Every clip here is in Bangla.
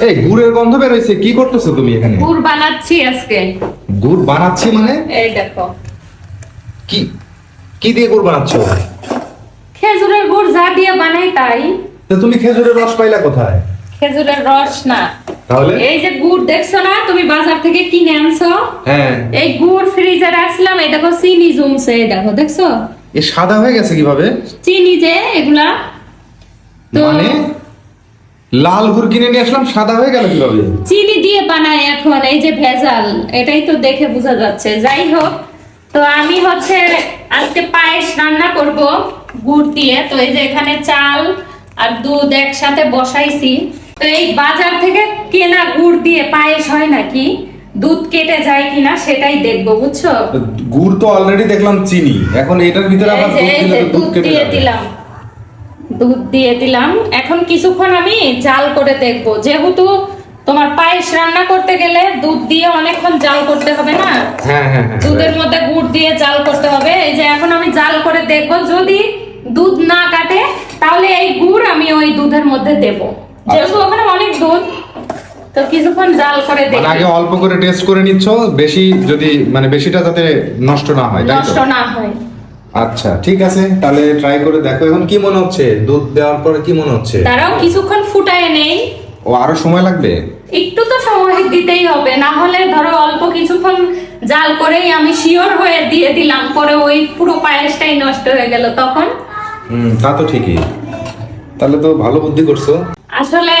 এই গুড়ের গন্ধ বের হয়েছে কি করতেছো তুমি এখানে? গুড় বানাচ্ছি আজকে। গুড় বানাচ্ছি মানে? এই দেখো। কি কি দিয়ে গুড় বানাচ্ছো? খেজুরের গুড় যা দিয়ে বানাই তাই। তো তুমি খেজুরের রস পাইলা কোথায়? খেজুরের রস না। তাহলে? এই যে গুড় দেখছ না তুমি বাজার থেকে কিনে আনছো? হ্যাঁ। এই গুড় ফ্রিজে রাখছিলাম এই দেখো চিনি জমছে এই দেখো দেখছ? এ সাদা হয়ে গেছে কীভাবে? চিনি যে এগুলা। মানে? লাল গুড় কিনে নিয়ে আসলাম সাদা হয়ে গেল কীভাবে? চিনি দিয়ে বানাই এখন এই যে ভেজাল এটাই তো দেখে বোঝা যাচ্ছে। যাই হোক তো আমি হচ্ছে আজকে পায়েস রান্না করব গুড় দিয়ে। তো এই যে এখানে চাল আর দুধ একসাথে বসাইছি। তো এই বাজার থেকে কেনা গুড় দিয়ে পায়েস হয় নাকি? দুধ কেটে যায় কিনা সেটাই দেখব বুঝছ? গুড় তো অলরেডি দেখলাম চিনি। এখন এটার ভিতরে আবার দুধ কেটে দিয়ে দিলাম। দুধ দিয়ে দিলাম। এখন কিছুক্ষণ আমি জাল করে দেখব। যেহেতু তোমার পায়েস রান্না করতে গেলে দুধ দিয়ে অনেকক্ষণ জাল করতে হবে না? হ্যাঁ হ্যাঁ হ্যাঁ দুধের মধ্যে গুড় দিয়ে জাল করতে হবে। এই যে এখন আমি জাল করে দেখব। যদি দুধ না কাটে তাহলে এই গুড় আমি ওই দুধের মধ্যে দেব। যেহেতু ওখানে অনেক দুধ তো কিছুক্ষণ জাল করে মানে দেখি। আগে অল্প করে টেস্ট করে নিচ্ছ বেশি যদি মানে বেশিটা যাতে নষ্ট না হয় নষ্ট না হয়। আচ্ছা ঠিক আছে তাহলে ট্রাই করে দেখো এখন কি মনে হচ্ছে? দুধ দেওয়ার পরে কি মনে হচ্ছে? তারাও কিছুক্ষণ ফুটায় নেই। ও আরও সময় লাগবে? একটু তো সময় দিতেই হবে না হলে ধরো অল্প কিছুক্ষণ জাল করেই আমি শিওর হয়ে দিয়ে দিলাম পরে ওই পুরো পায়েসটাই নষ্ট হয়ে গেল তখন? হুম তা তো ঠিকই। তাহলে তো ভালো বুদ্ধি করছ। আসলে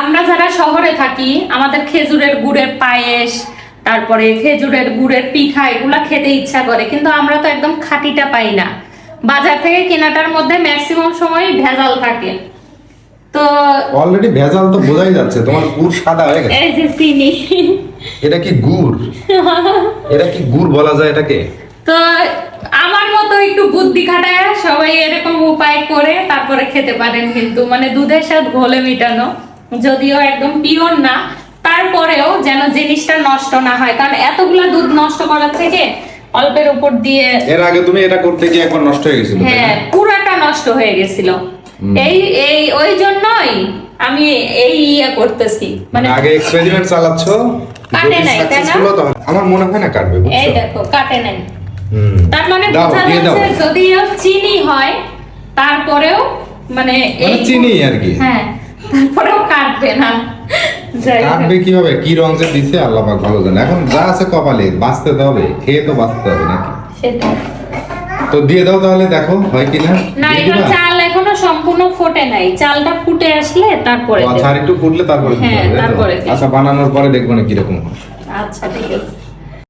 আমরা যারা শহরে থাকি আমাদের খেজুরের গুড়ের পায়েস তারপরে খেজুরের গুড়ের পিঠা এগুলা খেতে ইচ্ছা করে কিন্তু আমরা তো একদম খাঁটিটা পাই না। বাজার থেকে কেনাটার মধ্যে ম্যাক্সিমাম সময় ভেজাল থাকে। তো অলরেডি ভেজাল তো বোঝাই যাচ্ছে তোমার গুড় সাদা হয়ে গেছে। এই যে চিনি। এটা কি গুড়? এটা কি গুড় বলা যায় এটাকে? তো আমার মতো একটু বুদ্ধি খাটায় সবাই এরকম উপায় করে তারপরে খেতে পারেন কিন্তু মানে দুধের সাথে ঘোলে মিটানো যদিও একদম পিওর না। তারপরেও যেন জিনিসটা নষ্ট না হয় কারণ এতগুলা দুধ নষ্ট করার থেকে অল্পের উপর দিয়ে এর আগে তুমি এটা করতে গিয়ে একবার নষ্ট হয়ে গেছিল হ্যাঁ পুরাটা নষ্ট হয়ে গেছিল। এই এই ওই জন্যই আমি এই ইয়ে করতেছি। মানে মানে আগে এক্সপেরিমেন্ট চালাচ্ছ কাটে নাই, তাই না? আমার মনে হয় না কাটবে এই দেখো কাটে নাই। তার মানে বোঝা। যাচ্ছে যদিও চিনি হয় তারপরেও মানে এই চিনি আর কি। হ্যাঁ তারপরেও কাটবে না। কাটবে কীভাবে? কি রং যে দিছে আল্লাহ পাক ভালো জানে। এখন যা আছে কপালে বাঁচতে তো হবে খেয়ে তো বাঁচতে হবে নাকি। তো দিয়ে দাও তাহলে দেখো হয় কিনা না? চাল এখনও সম্পূর্ণ ফোটে নাই। চালটা ফুটে আসলে তারপরে আচ্ছা আর একটু ফুটলে তারপরে হ্যাঁ? তারপরে আচ্ছা বানানোর পরে দেখব না কীরকম হয়। আচ্ছা ঠিক আছে।